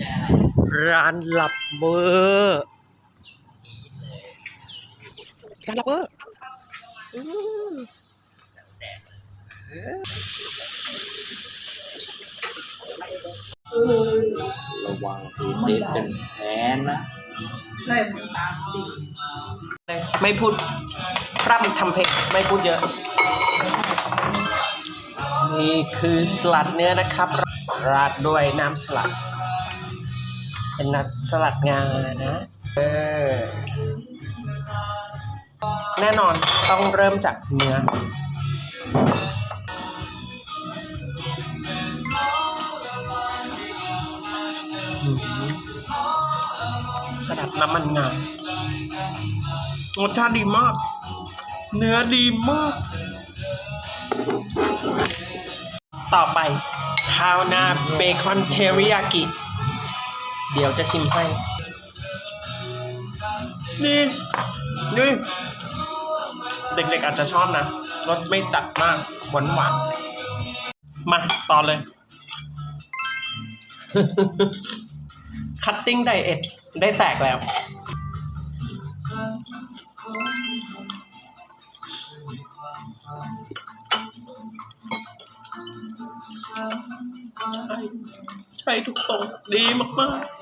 ใจอะไรร้านลับเบอร์ร้านลับเบอร์อืมแดกระวังทีเซฟเป็นแพ้นะไม่พูดพร่ำทำเพลงไม่พูดเยอะ นี่คือสลัดเนื้อนะครับ ราดด้วยน้ำสลัด เป็นนักสลัดงานะ เออ แน่นอนต้องเริ่มจากเนื้อสลัดน้ำมันงารสชาติดีมาก เนื้อดีมาก ต่อไปข้าวหน้าเบคอนเทริยากิ เดี๋ยวจะชิมให้นี่นี่เด็กๆอาจจะชอบนะรสไม่จัดมากหวานหวานๆมาต่อเลย คัตติ้งไดเอทได้แตกแล้ว ใช่ใช่ทุกตรงดีมากๆ